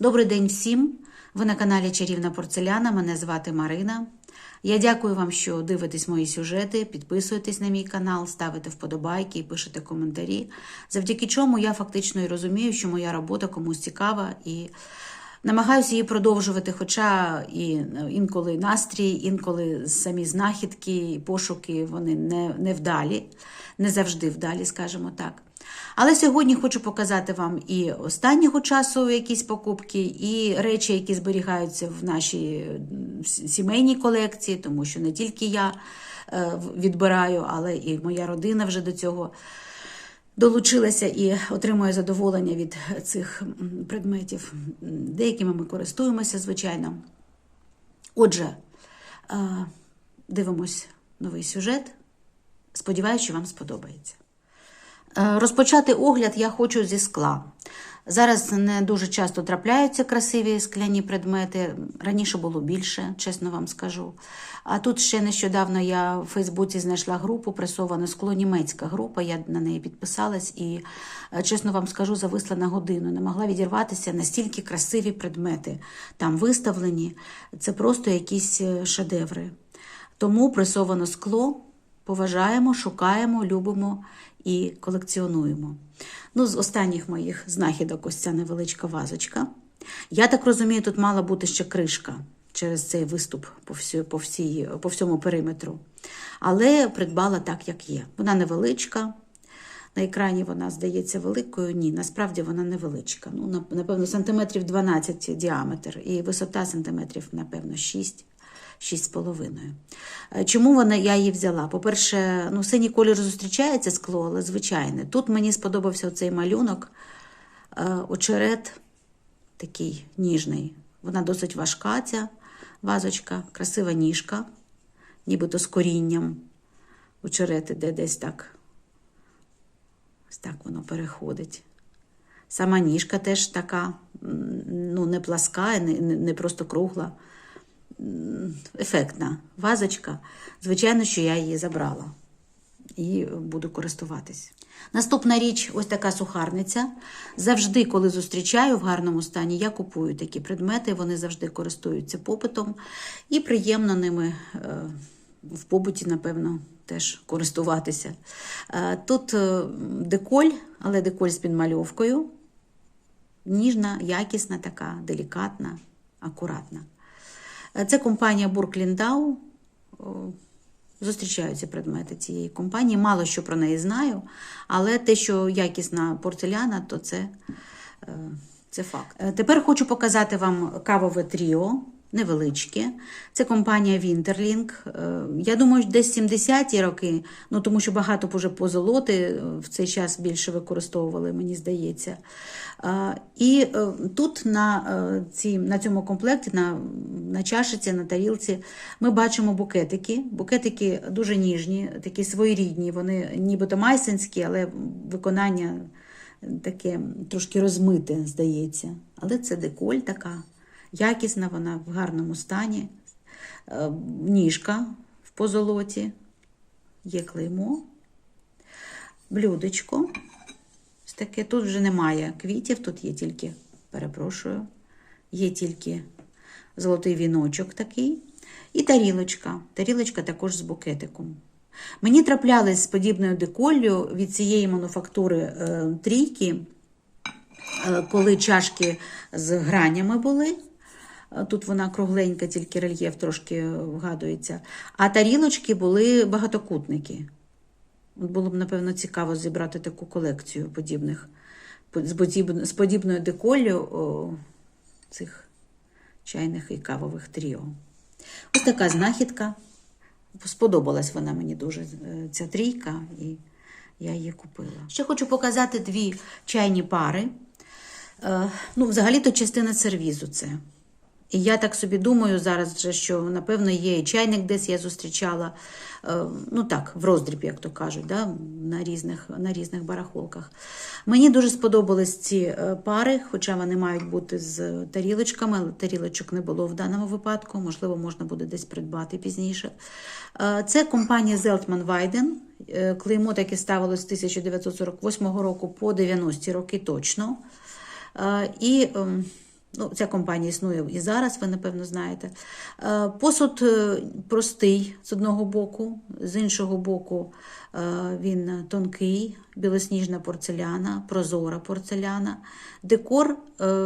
Добрий день всім! Ви на каналі Чарівна Порцеляна. Мене звати Марина. Я дякую вам, що дивитесь мої сюжети, підписуєтесь на мій канал, ставите вподобайки і пишете коментарі. Завдяки чому я фактично і розумію, що моя робота комусь цікава і намагаюся її продовжувати. Хоча і інколи настрій, інколи самі знахідки пошуки вони не, не вдалі, не завжди вдалі, скажімо так. Але сьогодні хочу показати вам і останнього часу якісь покупки, і речі, які зберігаються в нашій сімейній колекції, тому що не тільки я е, відбираю, але і моя родина вже до цього долучилася і отримує задоволення від цих предметів. Деякими ми користуємося, звичайно. Отже, е, дивимось новий сюжет. Сподіваюся, що вам сподобається. Е, Розпочати огляд я хочу зі скла. Зараз не дуже часто трапляються красиві скляні предмети. Раніше було більше, чесно вам скажу. А тут ще нещодавно я в Фейсбуці знайшла групу пресоване скло, німецька група. Я на неї підписалась і, е, чесно вам скажу, зависла на годину. Не могла відірватися настільки красиві предмети там виставлені. Це просто якісь е, шедеври. Тому пресоване скло поважаємо, шукаємо, любимо і колекціонуємо. Ну, з останніх моїх знахідок ось ця невеличка вазочка. Я так розумію, тут мала бути ще кришка через цей виступ по, всій, по, всій, по всьому периметру. Але придбала так, як є. Вона невеличка. На екрані вона здається великою. Ні, насправді вона невеличка. Ну, напевно, сантиметрів 12 діаметр, і висота сантиметрів, напевно, 6. 6,5. Е, Чому вона, я її взяла? По-перше, ну, синій колір зустрічається скло, але звичайне. Тут мені сподобався цей малюнок, е, очерет такий ніжний. Вона досить важка, ця вазочка, красива ніжка, нібито з корінням. Очерет іде десь так. Ось так воно переходить. Сама ніжка теж така, ну, не пласка, не, не, просто кругла ефектна вазочка. Звичайно, що я її забрала і буду користуватись. Наступна річ ось така сухарниця. Завжди, коли зустрічаю в гарному стані, я купую такі предмети, вони завжди користуються попитом і приємно ними е, в побуті, напевно, теж користуватися. Е, Тут е, деколь, але деколь з підмальовкою. Ніжна, якісна така, делікатна, акуратна. Е, Це компанія Буркліндау. Зустрічаються предмети цієї компанії. Мало що про неї знаю, але те, що якісна порцеляна, то це, е, це факт. Е, Тепер хочу показати вам кавове тріо. Невеличке. Це компанія Winterlink. Е, Я думаю, десь 70-ті роки, ну тому що багато вже позолоти е, в цей час більше використовували, мені здається. Е, І тут на, ці, на цьому комплекті, на, на чашиці, на тарілці, ми бачимо букетики. Букетики дуже ніжні, такі своєрідні. Вони нібито майсинські, але виконання таке трошки розмите, здається. Але це деколь така, якісна, вона в гарному стані. Е, Ніжка в позолоті, є клеймо, блюдечко. Таке. Тут вже немає квітів, тут є тільки, перепрошую, є тільки золотий віночок такий. І тарілочка. Тарілочка також з букетиком. Мені траплялись з подібною деколлю від цієї мануфактури е, трійки, е, коли чашки з гранями були. Е, Тут вона кругленька, тільки рельєф трошки вгадується. А тарілочки були багатокутники. Було б, напевно, цікаво зібрати таку колекцію подібних, з подібною деколлю о, цих чайних і кавових тріо. Ось така знахідка. Сподобалась вона мені дуже, е, ця трійка, і я її купила. Ще хочу показати дві чайні пари. Е, Ну, взагалі-то частина сервізу це. І я так собі думаю зараз, вже, що напевно є і чайник десь я зустрічала. е, Ну так, в роздріб, як то кажуть, да, на, різних, на різних барахолках. Мені дуже сподобались ці е, пари, хоча вони мають бути з тарілочками, але тарілочок не було в даному випадку, можливо, можна буде десь придбати пізніше. Е, Це компанія Zeltman Weiden. Клеймо таке ставилось з 1948 року по 90-ті роки точно. І ем, Ну, ця компанія існує і зараз, ви напевно знаєте. Е, Посуд е, простий з одного боку, з іншого боку е, він тонкий, білосніжна порцеляна, прозора порцеляна. Декор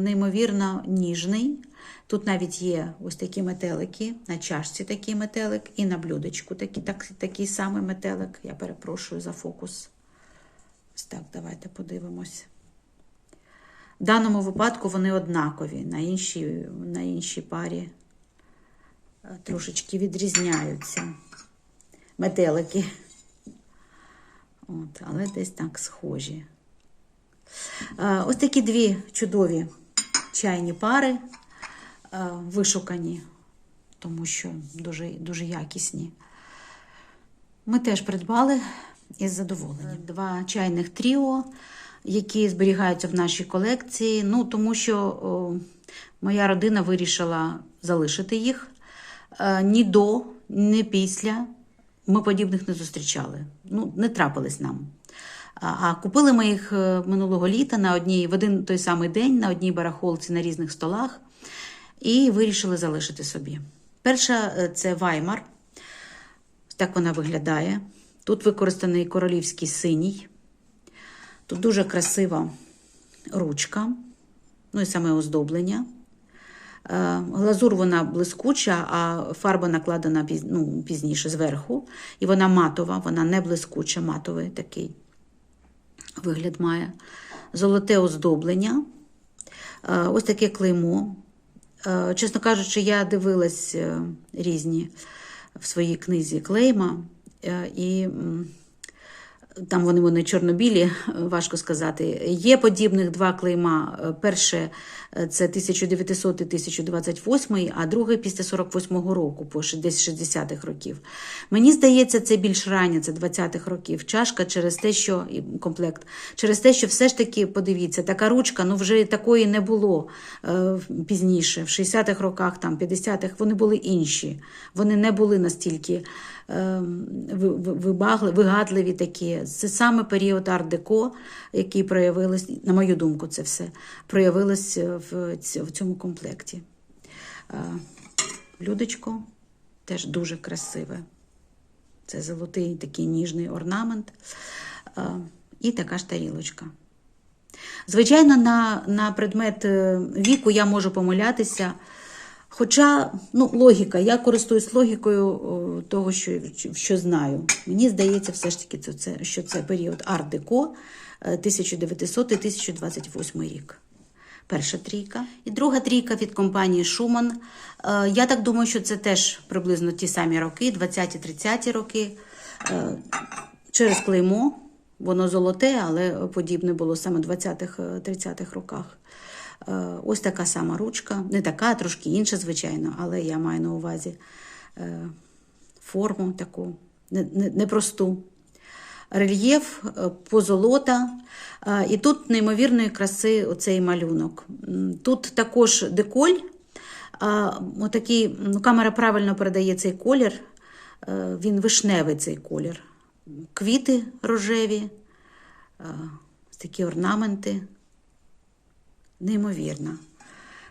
неймовірно ніжний. Тут навіть є ось такі метелики, на чашці такий метелик, і на блюдечку такий, так, такий самий метелик. Я перепрошую за фокус. Ось так, давайте подивимось. В даному випадку вони однакові, на іншій, на іншій парі е, трошечки відрізняються метелики. От, але десь так схожі. Е, Ось такі дві чудові чайні пари, е, вишукані, тому що дуже, дуже якісні. Ми теж придбали із задоволенням. Два чайних тріо, які зберігаються в нашій колекції. Ну, тому що о, моя родина вирішила залишити їх. Е, ні до, ні після ми подібних не зустрічали. Ну, не трапились нам. А купили ми їх е, минулого літа на одній, в один той самий день на одній барахолці на різних столах і вирішили залишити собі. Перша е, це Ваймар. Так вона виглядає. Тут використаний королівський синій. Тут дуже красива ручка, ну і саме оздоблення. Е, Глазур вона блискуча, а фарба накладена ну, пізніше зверху. І вона матова, вона не блискуча, матовий такий вигляд має. Золоте оздоблення. Е, Ось таке клеймо. Е, Чесно кажучи, я дивилась різні в своїй книзі клейма, і там вони, вони чорнобілі, е, важко сказати. Є подібних два клейма. Е, Перше е, це 1900-1028, а друге після 48-го року, по десь 60-х років. Мені здається, це більш раннє, це 20-х років. Чашка через те, що і комплект, через те, що все ж таки, подивіться, така ручка, ну вже такої не було пізніше, в 60-х роках, там, 50-х, вони були інші. Вони не були настільки вибагли- вигадливі такі. Це саме період арт-деко, який проявилось, на мою думку, це все проявилось в, цьому комплекті. Е, Блюдечко теж дуже красиве. Це золотий такий ніжний орнамент. Е, І така ж тарілочка. Звичайно, на, на предмет е, віку я можу помилятися. Хоча, ну, логіка, я користуюсь логікою того, що, що знаю. Мені здається, все ж таки, це, це, що це період арт-деко 1900-1028 рік. Перша трійка. І друга трійка від компанії Шуман. Е, Я так думаю, що це теж приблизно ті самі роки, 20-30 роки. Е, Через клеймо, воно золоте, але подібне було саме в 20-х, 30-х роках. Е, Ось така сама ручка, не така, трошки інша, звичайно, але я маю на увазі е, форму таку не- не- непросту. Рельєф, е, позолота. І тут неймовірної краси оцей малюнок. Тут також деколь. Отакий, ну, камера правильно передає цей колір. Він вишневий цей колір. Квіти рожеві, такі орнаменти. Неймовірна.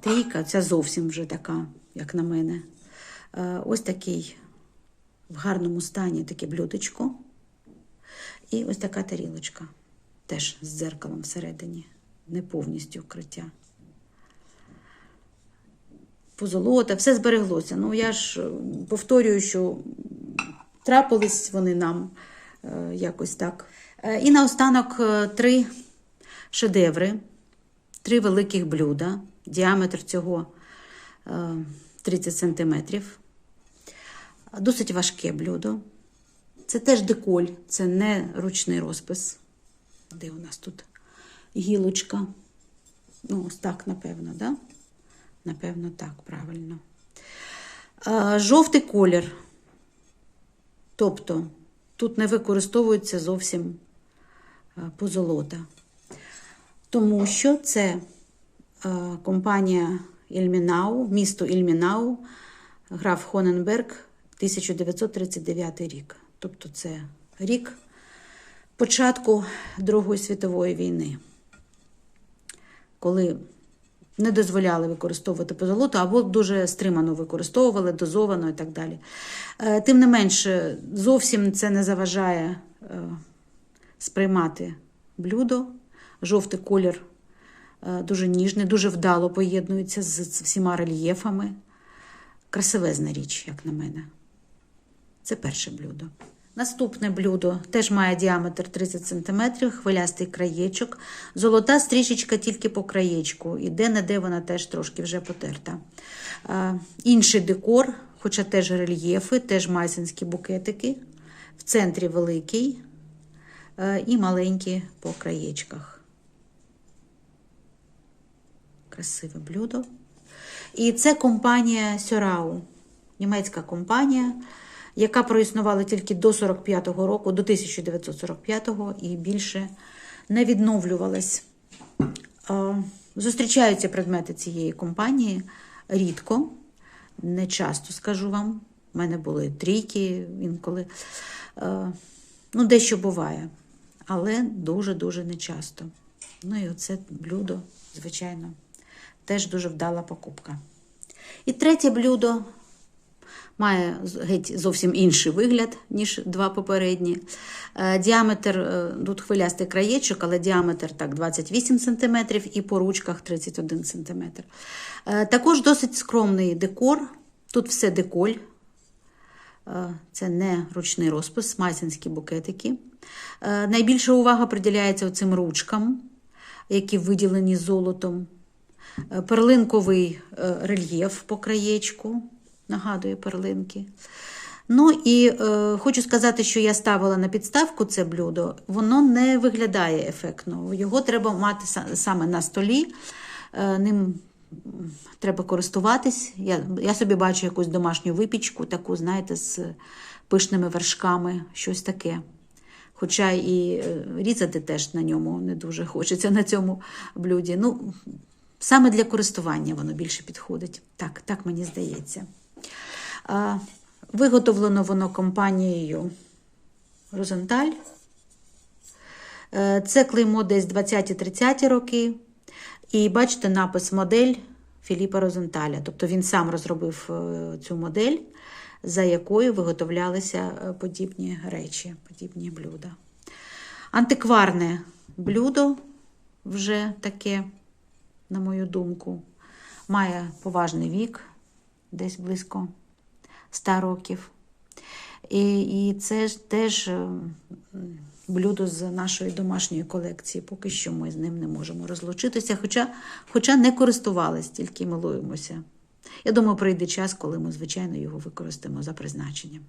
Трійка, ця зовсім вже така, як на мене. Е, Ось такий в гарному стані таке блюдечко. І ось така тарілочка. Теж з дзеркалом всередині, не повністю вкриття. Позолота, все збереглося. Ну, я ж е, повторюю, що трапились вони нам е, якось так. І наостанок три шедеври, три великих блюда. Діаметр цього е, 30 сантиметрів. Досить важке блюдо. Це теж деколь, це не ручний розпис. Де у нас тут гілочка? Ну, ось так, напевно, да? Напевно, так, правильно. Жовтий колір. Тобто тут не використовується зовсім позолота. Тому що це а, компанія Ільмінау, місто Ільмінау, граф Хоненберг, 1939 рік. Тобто це рік початку Другої світової війни, коли не дозволяли використовувати позолоту, або дуже стримано використовували, дозовано і так далі. Е, Тим не менше, зовсім це не заважає е, сприймати блюдо. Жовтий колір е, дуже ніжний, дуже вдало поєднується з всіма рельєфами. Красивезна річ, як на мене. Це перше блюдо. Наступне блюдо теж має діаметр 30 см, хвилястий краєчок. Золота стрічечка тільки по краєчку, і де-не-де вона теж трошки вже потерта. А, інший декор, хоча теж рельєфи, теж майсинські букетики. В центрі великий е, і маленькі по краєчках. Красиве блюдо. І це компанія Сьорау, німецька компанія, яка проіснувала тільки до 45-го року, до 1945-го і більше не відновлювалась. Зустрічаються предмети цієї компанії рідко, не часто скажу вам. У мене були трійки інколи. Е, Ну, дещо буває, але дуже-дуже нечасто. Ну і оце блюдо, звичайно, теж дуже вдала покупка. І третє блюдо має геть зовсім інший вигляд, ніж два попередні. Е, Діаметр, е, тут хвилястий краєчок, але діаметр так 28 см і по ручках 31 см. Е, Також досить скромний декор. Тут все деколь. Це не ручний розпис, майсинські букетики. Найбільша увага приділяється цим ручкам, які виділені золотом. Е, Перлинковий е, рельєф по краєчку, нагадує перлинки. Ну і е, хочу сказати, що я ставила на підставку це блюдо, воно не виглядає ефектно. Його треба мати саме на столі. Е, ним треба користуватись. Я, я собі бачу якусь домашню випічку, таку, знаєте, з пишними вершками, щось таке. Хоча і е, різати теж на ньому не дуже хочеться на цьому блюді. Ну, саме для користування воно більше підходить. Так, так мені здається. Виготовлено воно компанією Розенталь. Це клеймо десь 20-30 роки. І бачите напис модель Філіпа Розенталя. Тобто він сам розробив е, цю модель, за якою виготовлялися е, подібні речі, подібні блюда. Антикварне блюдо вже таке, на мою думку, має поважний вік, десь близько 100 років. І, і це ж теж е, блюдо з нашої домашньої колекції. Поки що ми з ним не можемо розлучитися, хоча, хоча не користувались, тільки милуємося. Я думаю, прийде час, коли ми, звичайно, його використаємо за призначенням.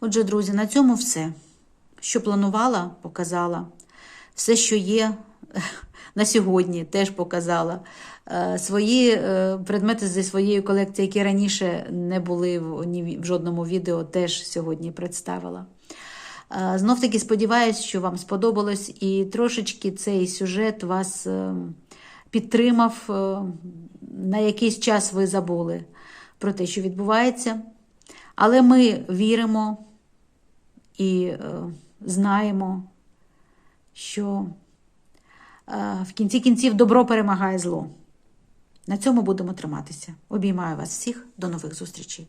Отже, друзі, на цьому все. Що планувала, показала. Все, що є на сьогодні, теж показала. Е, Свої е, предмети зі своєї колекції, які раніше не були в, жодному відео, теж сьогодні представила. Е, Знов таки сподіваюся, що вам сподобалось, і трошечки цей сюжет вас підтримав. На якийсь час ви забули про те, що відбувається. Але ми віримо і знаємо, що в кінці кінців добро перемагає зло. На цьому будемо триматися. Обіймаю вас всіх. До нових зустрічей.